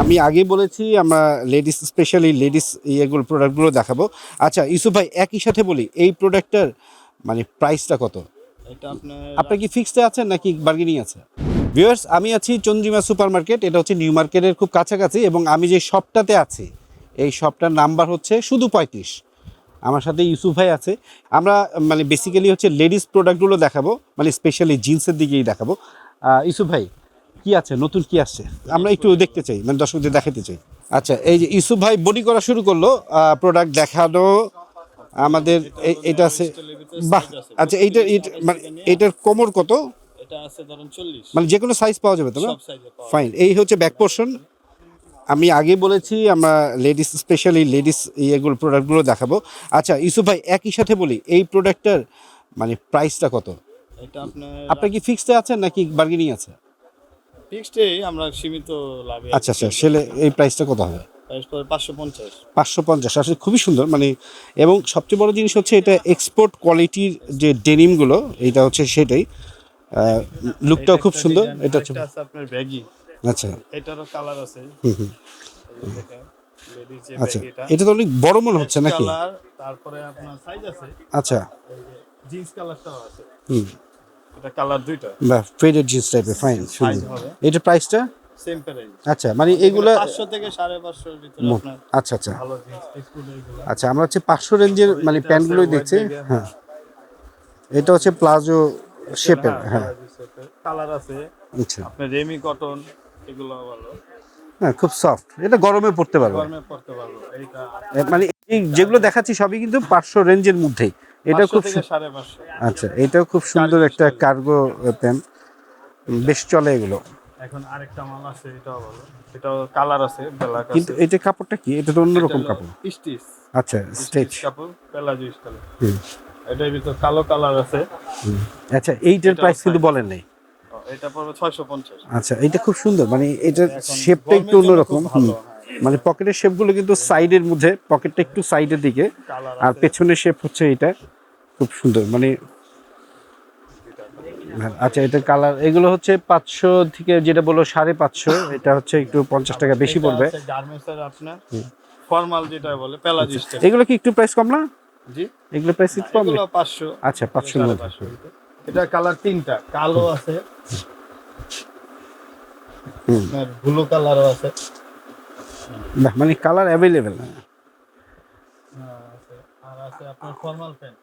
আমি আগে বলেছি আমরা লেডিস স্পেশালি লেডিস ইয়েগুলো প্রোডাক্টগুলো দেখাবো। আচ্ছা ইউসুফ ভাই একই সাথে বলি এই প্রোডাক্টটার মানে প্রাইসটা কত? এটা আপনার কি ফিক্সডে আছেন নাকি বার্গেনিং আছে? ভিউয়ার্স আমি আছি চন্দ্রিমা সুপার মার্কেট এটা হচ্ছে নিউ মার্কেটের খুব কাছাকাছি এবং আমি যে শপটাতে আছি এই শপটার নাম্বার হচ্ছে শুধু পঁয়ত্রিশ। আমার সাথে ইউসুফ ভাই আছে। আমরা মানে বেসিক্যালি হচ্ছে লেডিস প্রোডাক্টগুলো দেখাবো মানে স্পেশালি জিন্সের দিকেই দেখাবো। ইউসুফ ভাই কি আছে? নতুন কি আসছে? আমরা একটু দেখতে চাই মানে দর্শকদের দেখাতে চাই। আচ্ছা এই যে ইউসুফ ভাই বডি করা শুরু করল প্রোডাক্ট দেখানো আমাদের এটা আছে বাহ আচ্ছা এইটা মানে এটার কোমর কত? এটা আছে ধরুন চল্লিশ। মানে যে কোনো সাইজ পাওয়া যাবে তো না? সব সাইজে পাওয়া ফাইন এই হচ্ছে ব্যাক পোর্শন আমি আগে বলেছি আমরা লেডিস স্পেশালি লেডিস ইয়েগুলো প্রোডাক্টগুলো দেখাবো। আচ্ছা ইউসুফ ভাই একই সাথে বলি এই প্রোডাক্টটার মানে প্রাইসটা কত? এটা আপনার আপনার কি ফিক্সডে আছেন নাকি বার্গেনিং আছে? ফিক্সডে আমরা সীমিত লাভে আচ্ছা আচ্ছা সেলে এই প্রাইসটা কত হবে? পাঁচশো পঞ্চাশ। পাঁচশো পঞ্চাশ আসলে খুবই সুন্দর। মানে এবং সবচেয়ে বড় জিনিস হচ্ছে এটা এক্সপোর্ট কোয়ালিটির যে ডেনিমগুলো এটা হচ্ছে সেটাই। লুকটাও খুব সুন্দর এটা হচ্ছে আপনার ব্যাগি আচ্ছা। এটারও কালার আছে। আচ্ছা এটা এটা তো অনেক বড় মনে হচ্ছে নাকি? তারপরে আপনার সাইজ আছে। আচ্ছা। জিন্স কালারটাও আছে। হুম। এটা কালার দুইটা। বা ফেডেড জিন্স টাইপের ফাইন এটা প্রাইসটা সেম প্রাইস আচ্ছা মানে এইগুলা পাঁচশো থেকে সাড়ে পাঁচশোর ভিতরে আপনার আচ্ছা আচ্ছা। ভালো জিন্স আচ্ছা আমরা হচ্ছে পাঁচশো রেঞ্জের মানে প্যান্টগুলোই দেখছি হ্যাঁ। এটা হচ্ছে প্লাজো শেপের হ্যাঁ। কালার আছে। আচ্ছা। আপনার রেমি কটন এগুলো ভালো। হ্যাঁ খুব সফট এটা গরমে পড়তে পারবে। গরমে পড়তে পারব। মানে এই যেগুলো দেখাচ্ছি সবই কিন্তু পাঁচশো রেঞ্জের মধ্যেই। এটা খুব আচ্ছা এটাও খুব সুন্দর একটা কার্গো প্যান্ট বেশ চলে এগুলো। এখন আরেকটা মাল আছে এটাও ভালো। এটাও কালার আছে ব্ল্যাক কিন্তু এটা কাপড়টা কি? এটা তো অন্যরকম কাপড়। স্টিচ আচ্ছা স্টেচ কাপড় পেলাজো স্টাইল এটার ভিতর কালো কালার আছে। আচ্ছা এইটার প্রাইস কিন্তু। বলেন নাই। এটা পড়বে ছয়শো পঞ্চাশ। আচ্ছা এটা খুব সুন্দর। মানে এটার শেপটা একটু অন্যরকম। ভালো, হুম। মানে পকেটের শেপগুলো কিন্তু সাইডের মধ্যে পকেটটা একটু সাইডের দিকে। আর পেছনের শেপ হচ্ছে এটা। খুব সুন্দর মানে হ্যাঁ, আচ্ছা এটা কালার এগুলো হচ্ছে পাঁচশো থেকে যেটা বলো সাড়ে পাঁচশো এটা হচ্ছে একটু পঞ্চাশ টাকা বেশি পড়বে। আপনার ফর্মাল যেটা বলে পেলাজো এগুলো কি একটু প্রাইস কম না? জি। এগুলো প্রাইস একটু কম? পাঁচশো। আচ্ছা পাঁচশো। এটা কালার তিনটা কালো আছে। ব্লু কালারও আছে। বাহ, মানে কালার অ্যাভেলেবেল আছে। আর আছে আপনার ফর্মাল প্যান্ট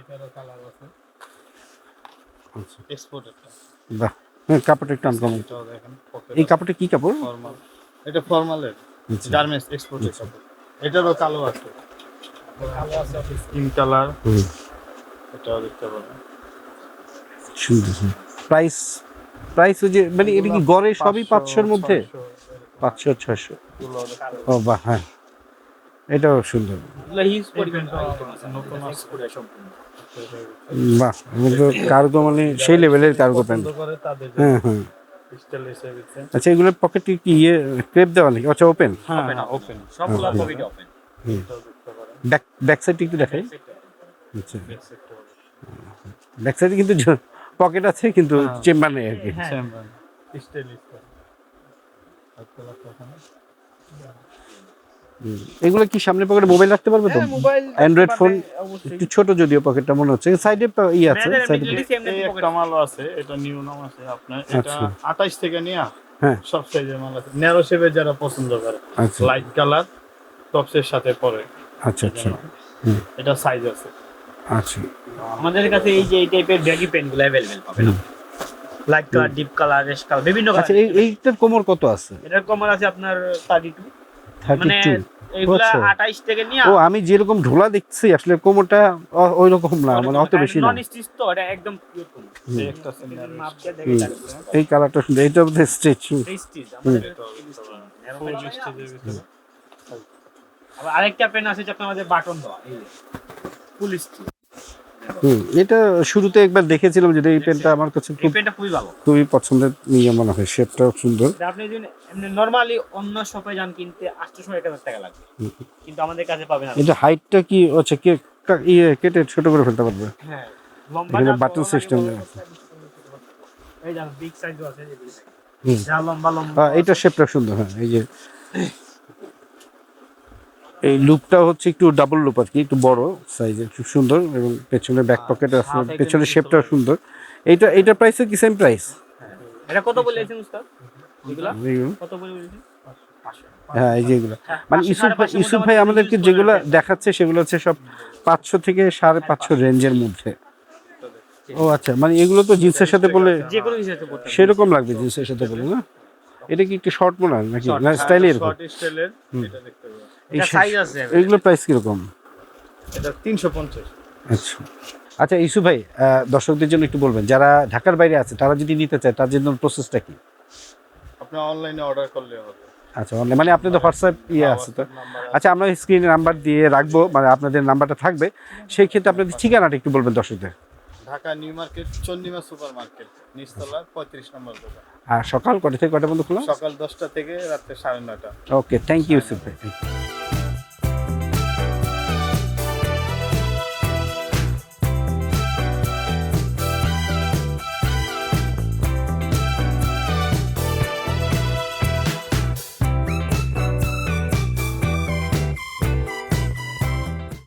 এটারও কালার আছে এক্সপোর্ট একটা বাহ কাপড়টা একটু আনকমন। এই কাপড়টা কি কাপড়? ফর্মাল। এটা ফর্মালের আচ্ছা। গার্মেন্টস এক্সপোর্টের কাপড়। এটারও কালো আছে। কালো আছে স্কিন কালার হুম, এটাও দেখতে পাবেন। সুন্দর প্রাইস প্রাইস যে মানে এটা কি গড়ে সবই পাঁচশোর মধ্যে? পাঁচশো ছয়শো। ও বাহ হ্যাঁ। এটাও সুন্দর। বাহ কিন্তু কার্গো মানে সেই লেভেলের কার্গো প্যান্ট। হ্যাঁ হ্যাঁ। আচ্ছা এগুলোর পকেটে কি ইয়ে ক্রেপ দেওয়া নাকি? আচ্ছা ওপেন হ্যাঁ ওপেন সবগুলো পকেটে ওপেন ব্যাক ব্যাক সাইডটা একটু দেখাই। আচ্ছা। ব্যাক সাইডে কিন্তু পকেট আছে কিন্তু চেম্বার নেই আর কি। Same এগুলো কি সামনে পকেটে মোবাইল রাখতে পারবে তো? অ্যান্ড্রয়েড ফোন একটু ছোট যদিও পকেটটা মনে হচ্ছে সাইডে ইয়ে আছে সাইডে এই একটা মালও আছে এটা নিউ নাম আছে আপনার এটা আচ্ছা। 28 থেকে নিয়ে হ্যাঁ। সব সাইজের মাল আছে। ন্যারো শেপে যারা পছন্দ করে আচ্ছা। লাইট কালার টপসের সাথে পরে। আচ্ছা আচ্ছা। এটা সাইজ আছে। আচ্ছা। আমাদের কাছে এই যে এই টাইপের ব্যাগি পেনগুলো অ্যাভেলেবেল পাবেন। লাইট কালার ডিপ কালার রেশ কালার বিভিন্ন আচ্ছা এই এইটার কোমর কত আছে? এটার কমার আছে আপনার থার্টি টু থার্টি মানে টু এইগুলা। থেকে নিয়ে ও আমি যেরকম ঢোলা দেখছি আসলে কোমরটা অ- ওই রকম না মানে অত বেশি না। নন স্টিচ তো এটা একদম পিওর এই কালারটা সুন্দর স্টিচ আমাদের আরেকটা পেন আছে যেটা আমাদের বাটন দেওয়া এই ফুল স্টিচ হুম এটা শুরুতে একবার দেখেছিলাম যে এই পেনটা আমার কাছে খুব পেনটা খুবই ভালো। খুবই পছন্দের নিয়ে মনে হয় শেপটাও সুন্দর। আপনি যদি এমনি নরমালি অন্য শপে যান কিনতে আটশোশো এক হাজার টাকা লাগবে। কিন্তু আমাদের কাছে পাবেন না এটা হাইটটা কি হচ্ছে কে ইয়ে কেটে ছোট করে ফেলতে পারবে? হ্যাঁ লম্বা এখানে না, button বড় না, system বড় দেওয়া না, এই জানো বিগ সাইজও আছে। যা লম্বা লম্বা। হ্যাঁ এইটা শেপটা সুন্দর হ্যাঁ এই যে এই লুপটা হচ্ছে একটু ডাবল লুপ আর কি একটু বড় সাইজের খুব সুন্দর এবং পেছনে ব্যাক পকেট আছে পেছনের কিন্তু শেপটাও সুন্দর। এইটা এইটার প্রাইসও কি? সেম প্রাইস এটা কত বলেছেন উস্তাদ? এগুলা? কত বলে বলেছেন হ্যাঁ এই যে এগুলো। মানে পাঁচশো, ইউসুফ ভাই ইউসুফ মোটামুটি ভাই আমাদেরকে যেগুলো দেখাচ্ছে সেগুলো হচ্ছে সব পাঁচশো থেকে সাড়ে পাঁচশো। রেঞ্জের মধ্যে। ও আচ্ছা মানে এগুলো তো জিন্সের সাথে পারবেন। সেরকম লাগবে জিন্সের সাথে বলে না? এটা কি একটু শর্ট মনে হয় নাকি না স্টাইলে এরকম। এইগুলো প্রাইস কীরকম? এটা তিনশো পঞ্চাশ। আচ্ছা। আচ্ছা ইসু ভাই দর্শকদের জন্য একটু বলবেন যারা ঢাকার বাইরে আছে তারা যদি নিতে চায় তার জন্য প্রসেসটা কি? আপনি অনলাইনে অর্ডার করলে হবে। আচ্ছা অনলাইন মানে আপনাদের হোয়াটসঅ্যাপ ইয়ে আছে তো? আচ্ছা আমরা স্ক্রিনে নাম্বার দিয়ে রাখব মানে আপনাদের নাম্বারটা থাকবে। সেই ক্ষেত্রে আপনাদের ঠিকানাটা একটু বলবেন দর্শকদের। Dhaka new market Chandima super market নিচতলা পঁয়ত্রিশ নম্বর দোকান। আর সকাল কটা থেকে কটা পর্যন্ত খোলা? সকাল দশটা থেকে রাত্রে সাড়ে নয়টা। ওকে থ্যাংক ইউ ভাই